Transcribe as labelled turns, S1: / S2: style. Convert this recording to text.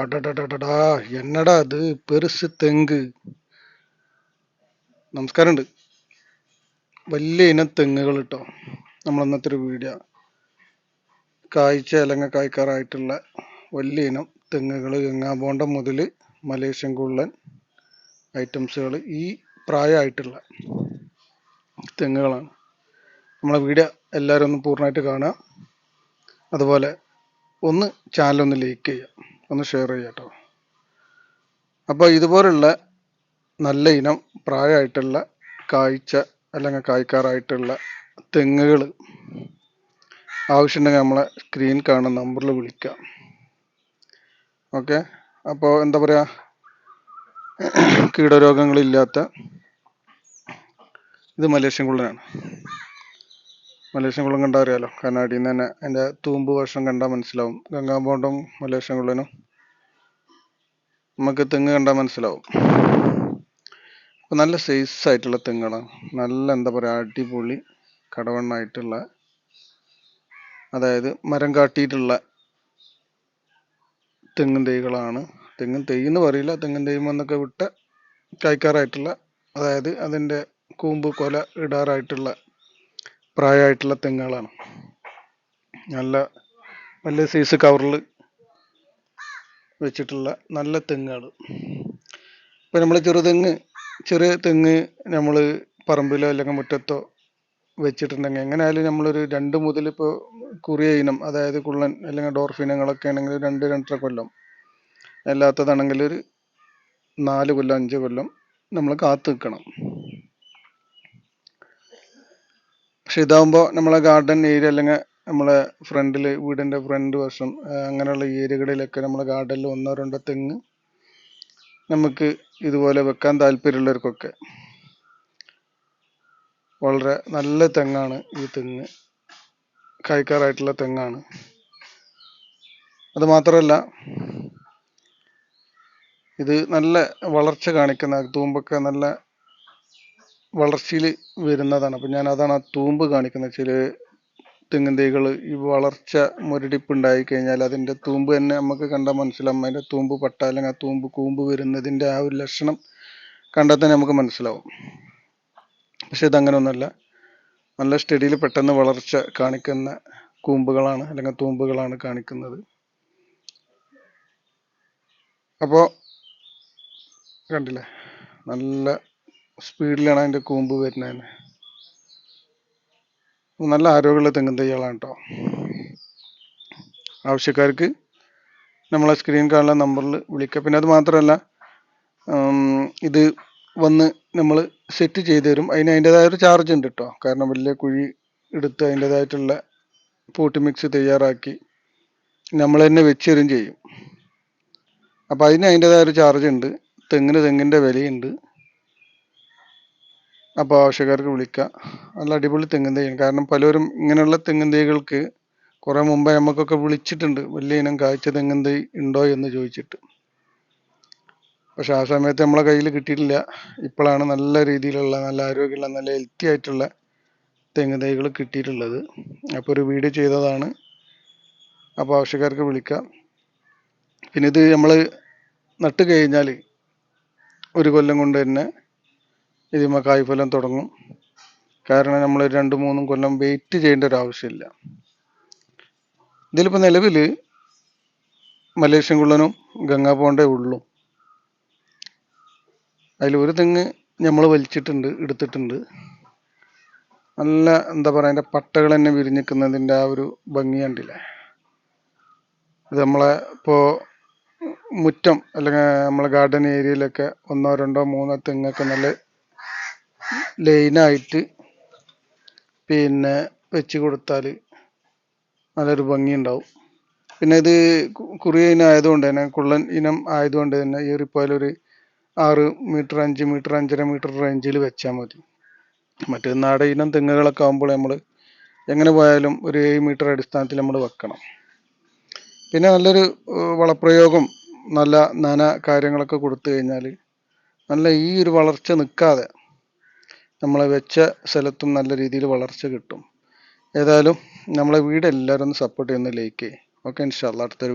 S1: അടടടടടാ എന്നടാ അത് പെരുസ് തെങ്ക് നമസ്കാരമുണ്ട്. വലിയ ഇനം തെങ്ങുകൾ കേട്ടോ നമ്മൾ ഇന്നത്തെ ഒരു വീഡിയോ. കായ്ച്ച അല്ലെങ്കിൽ കായ്ക്കാറായിട്ടുള്ള വലിയ ഇനം തെങ്ങുകൾ ഗംഗാബോണ്ടം മുതൽ മലേഷ്യൻ കുള്ളൻ ഐറ്റംസുകൾ ഈ പ്രായമായിട്ടുള്ള തെങ്ങുകളാണ്. നമ്മളെ വീഡിയോ എല്ലാവരും ഒന്ന് പൂർണമായിട്ട് കാണുക. അതുപോലെ ഒന്ന് ചാനൽ ഒന്ന് ലൈക്ക് ചെയ്യുക. ഒന്ന് ഷെയർ ചെയ്യുക കേട്ടോ. അപ്പോൾ ഇതുപോലുള്ള നല്ല ഇനം പ്രായമായിട്ടുള്ള കായ്ച്ച അല്ലെങ്കിൽ കായ്ക്കാറായിട്ടുള്ള തെങ്ങുകൾ ആവശ്യമുണ്ടെങ്കിൽ നമ്മളെ സ്ക്രീൻ കാണുന്ന നമ്പറിൽ വിളിക്കാം ഓക്കെ അപ്പോൾ എന്താ പറയുക കീടരോഗങ്ങളില്ലാത്ത ഇത് മലേഷ്യൻ കുള്ളനാണ് മലേഷ്യൻ കുള്ളൻ കണ്ടാൽ അറിയാലോ. കാരണം അടിയിൽ നിന്ന് തന്നെ അതിന്റെ തൂമ്പ് വശം കണ്ടാൽ മനസ്സിലാവും. ഗംഗാബോണ്ടും മലേഷ്യൻ കുള്ളനും നമുക്ക് തെങ്ങ് കണ്ടാൽ മനസ്സിലാവും. നല്ല സൈസ് ആയിട്ടുള്ള തെങ്ങുകളാണ് നല്ല എന്താ പറയുക അടിപൊളി കടവണ്ണായിട്ടുള്ള അതായത് മരം കാട്ടിയിട്ടുള്ള തെങ്ങും തൈകളാണ്. തെങ്ങും തൈ എന്ന് പറയില്ല തെങ്ങും തൈ എന്നൊക്കെ വിട്ട് കായ്ക്കാറായിട്ടുള്ള അതായത് അതിന്റെ കൂമ്പ് കൊല ഇടാറായിട്ടുള്ള പ്രായമായിട്ടുള്ള തെങ്ങുകളാണ്. നല്ല വലിയ സൈസ് കവറിൽ വെച്ചിട്ടുള്ള നല്ല തെങ്ങുകൾ ഇപ്പോൾ നമ്മൾ ചെറുതെങ്ങ് ചെറിയ തെങ്ങ് നമ്മൾ പറമ്പിലോ അല്ലെങ്കിൽ മുറ്റത്തോ വെച്ചിട്ടുണ്ടെങ്കിൽ എങ്ങനെയായാലും നമ്മളൊരു രണ്ട് മുതൽ ഇപ്പോൾ കുറിയ ഇനം അതായത് കുള്ളൻ അല്ലെങ്കിൽ ഡോർഫിനങ്ങളൊക്കെ ആണെങ്കിൽ രണ്ട് രണ്ടര കൊല്ലം. അല്ലാത്തതാണെങ്കിൽ ഒരു നാല് കൊല്ലം അഞ്ച് കൊല്ലം നമ്മൾ കാത്തു നിൽക്കണം പക്ഷെ ഇതാകുമ്പോൾ നമ്മളെ ഗാർഡൻ ഏരിയ അല്ലെങ്കിൽ നമ്മളെ ഫ്രണ്ടിൽ വീടിന്റെ ഫ്രണ്ട് വശം അങ്ങനെയുള്ള ഏരിയകളിലൊക്കെ നമ്മളെ ഗാർഡനിൽ ഒന്നോ രണ്ടോ തെങ്ങ് നമുക്ക് ഇതുപോലെ വെക്കാൻ താല്പര്യമുള്ളവർക്കൊക്കെ വളരെ നല്ല തെങ്ങാണ് ഈ തെങ്ങ്. കായ്ക്കാറായിട്ടുള്ള തെങ്ങാണ്. അത് മാത്രമല്ല ഇത് നല്ല വളർച്ച കാണിക്കുന്ന തൂമ്പൊക്കെ നല്ല വളർച്ചയിൽ വരുന്നതാണ്. അപ്പം ഞാൻ അതാണ് ആ തൂമ്പ് കാണിക്കുന്നത്. ചില തെങ്ങിൻ തൈകൾ ഈ വളർച്ച മുരടിപ്പ് ഉണ്ടായി കഴിഞ്ഞാൽ അതിന്റെ തൂമ്പ് തന്നെ നമുക്ക് കണ്ടാൽ മനസ്സിലാവും. അതിന്റെ തൂമ്പ് പട്ട അല്ലെങ്കിൽ ആ തൂമ്പ് കൂമ്പ് വരുന്നതിന്റെ ആ ഒരു ലക്ഷണം കണ്ടാൽ തന്നെ നമുക്ക് മനസ്സിലാവും. പക്ഷെ ഇതങ്ങനെ ഒന്നുമല്ല നല്ല സ്റ്റഡിയിൽ പെട്ടെന്ന് വളർച്ച കാണിക്കുന്ന കൂമ്പുകളാണ് അല്ലെങ്കിൽ തൂമ്പുകളാണ് കാണിക്കുന്നത്. അപ്പോൾ കണ്ടില്ലേ? നല്ല സ്പീഡിലാണ് അതിന്റെ കൂമ്പ് വരുന്നതിന് നല്ല ആരോഗ്യമുള്ള തെങ്ങും തൈകളാണ് കേട്ടോ. ആവശ്യക്കാർക്ക് നമ്മളെ സ്ക്രീൻ കാണുന്ന നമ്പറിൽ വിളിക്കുക പിന്നെ അത് മാത്രമല്ല ഇത് വന്ന് നമ്മൾ സെറ്റ് ചെയ്ത് തരും. അതിന് അതിന്റെതായ ഒരു ചാർജ് ഉണ്ട് കേട്ടോ. കാരണം വലിയ കുഴി എടുത്ത് അതിന്റെതായിട്ടുള്ള പോട്ട് മിക്സ് തയ്യാറാക്കി നമ്മൾ തന്നെ വെച്ച് തരും ചെയ്യും. അപ്പോൾ അതിന് അതിന്റെതായ ഒരു ചാർജ് ഉണ്ട്. തെങ്ങിന് തെങ്ങിന്റെ വിലയുണ്ട്. അപ്പോൾ ആവശ്യക്കാർക്ക് വിളിക്കാം. നല്ല അടിപൊളി തെങ്ങിൻ തൈയാണ് കാരണം പലരും ഇങ്ങനെയുള്ള തെങ്ങിൻ തൈകൾക്ക് കുറേ മുമ്പേ നമുക്കൊക്കെ വിളിച്ചിട്ടുണ്ട്. വലിയ ഇനം കാഴ്ച തെങ്ങിൻ തൈ ഉണ്ടോ? എന്ന് ചോദിച്ചിട്ട്. പക്ഷെ ആ സമയത്ത് നമ്മളെ കയ്യിൽ കിട്ടിയിട്ടില്ല. ഇപ്പോഴാണ് നല്ല രീതിയിലുള്ള നല്ല ആരോഗ്യമുള്ള നല്ല ഹെൽത്തി ആയിട്ടുള്ള തെങ്ങ് തൈകൾ കിട്ടിയിട്ടുള്ളത്. അപ്പോൾ ഒരു വീഡിയോ ചെയ്തതാണ്. അപ്പോൾ ആവശ്യക്കാർക്ക് വിളിക്കാം. പിന്നെ ഇത് നമ്മൾ നട്ട് കഴിഞ്ഞാൽ ഒരു കൊല്ലം കൊണ്ട് തന്നെ ഇതിന്മേൽ കായ്ഫലം തുടങ്ങും. കാരണം നമ്മൾ രണ്ട് മൂന്നും കൊല്ലം വെയിറ്റ് ചെയ്യേണ്ട ഒരു ആവശ്യമില്ല. ഇതിലിപ്പോൾ നിലവിൽ മലേഷ്യൻ കുള്ളനും ഗംഗാപോണ്ടേ ഉള്ളൂ. അതിൽ ഒരു തെങ്ങ് നമ്മൾ വലിച്ചിട്ടുണ്ട് എടുത്തിട്ടുണ്ട്. നല്ല എന്താ പറയുക അതിന്റെ പട്ടകൾ തന്നെ വിരിഞ്ഞിക്കുന്നതിന്റെ ആ ഒരു ഭംഗി കണ്ടില്ലേ? ഇത് നമ്മളെ ഇപ്പോൾ മുറ്റം അല്ലെങ്കിൽ നമ്മളെ ഗാർഡൻ ഏരിയയിലൊക്കെ ഒന്നോ രണ്ടോ മൂന്നോ തെങ്ങൊക്കെ നല്ല ലൈനായിട്ട് പിന്നെ വെച്ച് കൊടുത്താൽ നല്ലൊരു ഭംഗി ഉണ്ടാവും പിന്നെ ഇത് കുറിയ ഇനം ആയതുകൊണ്ട് തന്നെ കുള്ളൻ ഇനം ആയതുകൊണ്ട് തന്നെ ഈ ഏറിപ്പോയാലൊരു ആറ് മീറ്റർ അഞ്ച് മീറ്റർ അഞ്ചര മീറ്റർ റേഞ്ചിൽ വെച്ചാൽ മതി. മറ്റേ നാടൻ ഇനം തെങ്ങുകളൊക്കെ ആകുമ്പോൾ നമ്മൾ എങ്ങനെ പോയാലും ഒരു ഏഴ് മീറ്റർ അടിസ്ഥാനത്തിൽ നമ്മൾ വെക്കണം. പിന്നെ നല്ലൊരു വളപ്രയോഗം നല്ല നന കാര്യങ്ങളൊക്കെ കൊടുത്തു കഴിഞ്ഞാൽ നല്ല ഈ ഒരു വളർച്ച നിൽക്കാതെ നമ്മൾ വെച്ച സ്ഥലത്തും നല്ല രീതിയിൽ വളർച്ച കിട്ടും. ഏതായാലും നമ്മളെ വീട് എല്ലാവരും ഒന്ന് സപ്പോർട്ട് ചെയ്യുന്ന ലൈക്ക് ഓക്കെ ഇൻഷാല്ല അടുത്തൊരു